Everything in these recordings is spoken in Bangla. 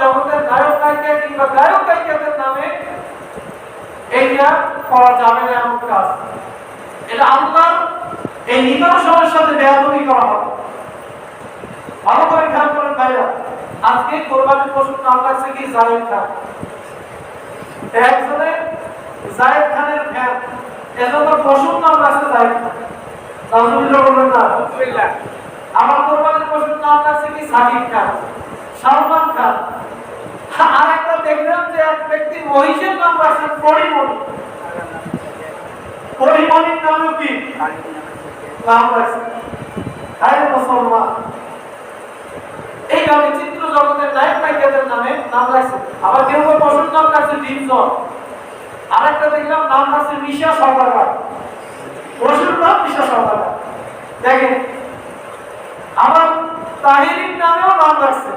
জগতের নায়ক নায়িকা কিংবা গায়ক গায়িকাদের নামে এইটা করা যাবে না এমন কাজ। এটা আল্লাহর এই নিদর্শনের সাথে বেয়াদবি করা হবে। ভালো করে খেয়াল করেন ভাইরা আজকে কোরবানির পশুর নাম রাখছে কি? জাহিদ খান। একজনে জাহিদ খানের ফ্যান। এজন্য পশুর নাম রাখছে জাহিদ খান। আলহামদুলিল্লাহ বলবেন না। আমার কোরবানির পশুর নাম রাখছে কি? সাকিব খান। সালমান খান। আর একটা দেখলাম যে এক ব্যক্তি মহিষের নাম রাখছেন পরিমণি। পরিমণির নামও কি? নাম রাখছে তাই মুসলমান। এই গ্রামে চিত্র জগতের নায়ক নায়িকাদের নামে নাম রাখছে আবার কেউ কেউ পশুর নাম রাখছে ডিমজন আরেকটা দেখলাম নাম রাখছে মিশা সরকার। পশুর নাম মিশা সরকার। দেখেন, আবার তাহিরির নামেও নাম রাখছে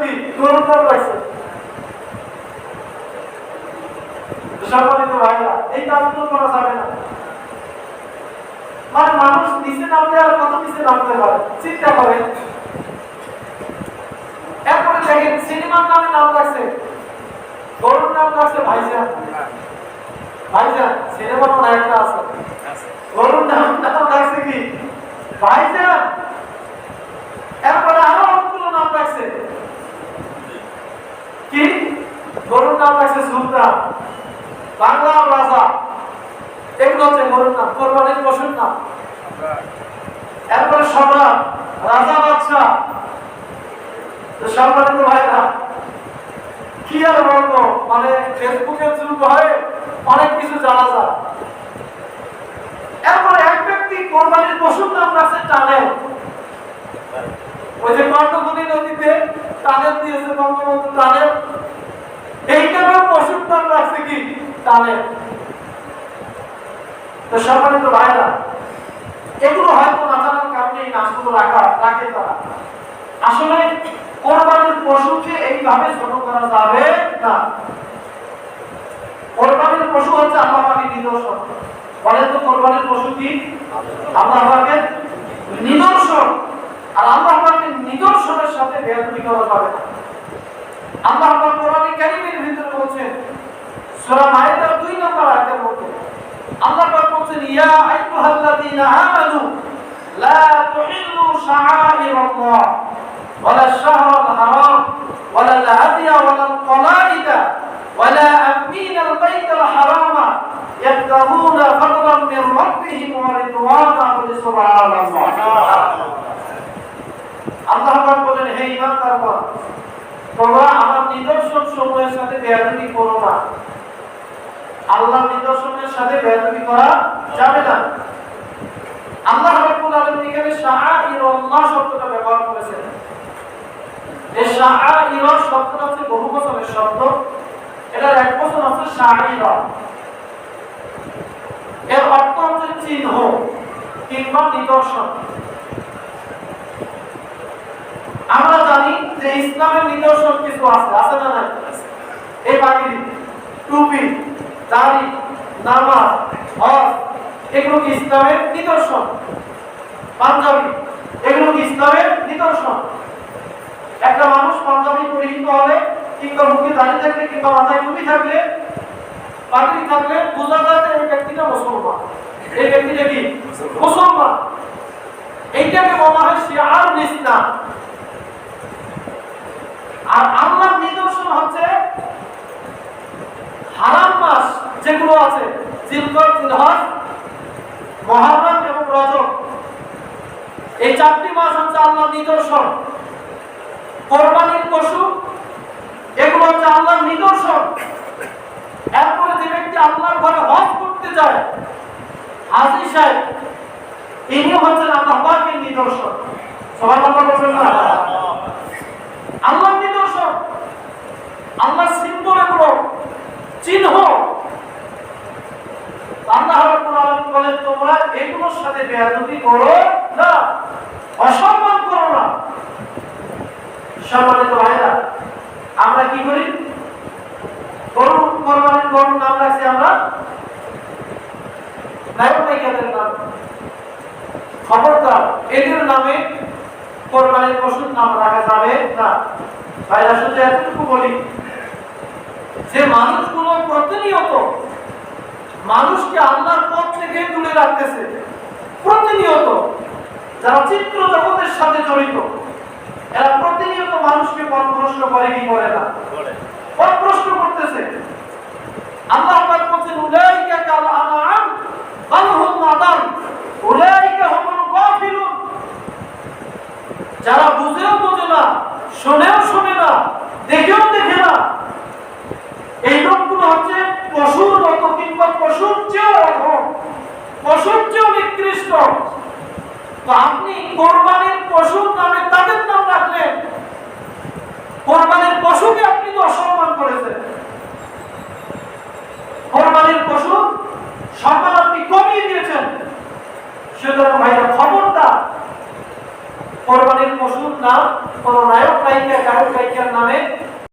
কি গরুর নাম রাখছে সম্মানিত ভাইরা, এই কাজগুলো করা যাবে না। মানে মানুষ নিচে নামলে আর কত নিচে নামতে পারে? চিন্তা করেন। এরপরে দেখেন, সিনেমার নামে নাম রাখছে। গরুর নাম রাখছে ভাইজান। ভাইজান সিনেমা মনে আছে। গরুর নাম নাম রাখছে কি? ভাইজান এরপরে আরও অনেকগুলো নাম রাখছে কি গরুর নাম রাখছে সুলতান বাংলা রাজা। এগুলো হচ্ছে গরুর নাম কোরবানির পশুর নাম এরপরে সম্রাট, রাজা তো সম্মানিত ভাইরা, কি আর বলব? মানে ফেসবুকের যুগ হয় অনেক কিছু জানা যায়। এরপরে এক ব্যক্তি কোরবানির পশুর নাম রাখছে টানেল ওই যে কর্ণফুলী নদীতে টানেল দিয়েছে বঙ্গবন্ধু টানেল এইটারও পশুর নাম রাখছে কি? টানেল তো সম্মানিত ভাইরা এগুলো হয়তো না জানার কারণে এই নাচগুলো রাখা রাখে তারা। আসলে কোরবানির পশুকে এইভাবে ছোট করা যাবে না। কোরবানির পশু হচ্ছে আল্লাহ পাকের নিদর্শন। বলেন তো কোরবানির পশু কি? আল্লাহ পাকের নিদর্শন। আর আল্লাহ পাকের নিদর্শনের সাথে বেয়াদবি করা যাবে না? আল্লাহ পাক কোরআনে কারীমের ভিতরে বলছেন সূরা মাইদার 2 নম্বর আয়াতের মধ্যে আল্লাহ পাক বলছেন ইয়া আইয়ুহাল্লাযীনা আমানু লা তুহিল্লু শাআইরাল্লাহ ওয়ালা শাহরাল হারাম ওয়ালা الهدي ولا القلائد ولا أمين البيت الحرام يبتغون فضلا من ربهم ورضوانا سبحان الله আল্লাহ পাক বলেন হে ঈমানদারগণ তোমরা আমার নিদর্শন সমূহের সাথে বেয়াদবি করো না। আল্লাহ নিদর্শনের সাথে বেয়াদবি করা যাবে না। আল্লাহ রাব্বুল আলামিন এখানে শাআইরুল্লাহ শব্দটা ব্যবহার করেছেন। এই শাআইর শব্দটা হচ্ছে বহু বচনের শব্দ। এটার এক বচন হচ্ছে শাআইর। এর অর্থ হচ্ছে চিহ্ন কিংবা নিদর্শন আমরা জানি যে ইসলামের নিদর্শন কিছু আছে আছে না নাই? এই বাকি টুপি, দাড়ি, নামাজ, হজ, এগুলো কি ইসলামের নিদর্শন? পাঞ্জাবি, এগুলো কি ইসলামের নিদর্শন? একটা মানুষ পাঞ্জাবি পরিহিত হলে কিংবা মুখে দাঁড়িয়ে থাকলে কিংবা মাথায় টুপি থাকলে, পাগড়ি থাকলে বোঝা যায় যে এই ব্যক্তিটা মুসলমান। এই ব্যক্তিটা কি? মুসলমান। এইটাকে বলা হয় শিয়ার ইসলাম। আর আল্লাহর নিদর্শন হচ্ছে হারাম মাস যেগুলো আছে, জিলকর, জিলহজ, মহরম এবং রজব। এই চারটি মাস হচ্ছে আল্লাহর নিদর্শন। কোরবানির পশু, এগুলো হচ্ছে আল্লাহর নিদর্শন। এরপরে যে ব্যক্তি আল্লাহর ঘরে হজ করতে যায়, হাজি সাহেব ইনি হচ্ছেন আল্লাহ পাকের নিদর্শন। সবাই কথা বলছেন না আল্লাহর নিদর্শন আল্লাহর সিম্বল এগুলো চিহ্ন। আল্লাহ তোমরা এগুলোর সাথে করো না, অসম্মান করো না। সম্মানিত ভাইরা আমরা কি করি? কোরবানির নাম রাখছি আমরা? খবরদার, এদের নামে কোরবানির পশুর নাম রাখা যাবে না। ভাইরা, শুধু এতটুকু বলি যে মানুষগুলো প্রতিনিয়ত মানুষকে আল্লাহর পথ থেকে তুলে রাখতেছে প্রতিনিয়ত যারা চিত্র জগতের সাথে জড়িত এরা প্রতিনিয়ত মানুষকে পথ প্রশ্ন করে কি করে না? পথ প্রশ্ন করতেছে। আল্লাহ পাক বলছেন উলাইকা কাল আনআম বাল হুম আদাল উলাইকা হুমুল গাফিলুন। যারা বুঝেও বোঝে না শুনেও শুনে না দেখেও দেখে না এই হচ্ছে পশুর মতো কিংবা পশুর চেয়েও অধম পশুর চেয়েও নিকৃষ্ট। আপনি কোরবানির পশুর নামে তাদের নাম রাখলেন। কোরবানির পশুকে আপনি তো অসম্মান করেছেন। কোরবানির পশু সম্মান আপনি কমিয়ে দিয়েছেন। সুতরাং ভাইরা খবরদার। কোরবানির পশুর নাম কোন নায়ক নায়িকা, গায়ক গায়িকার নামে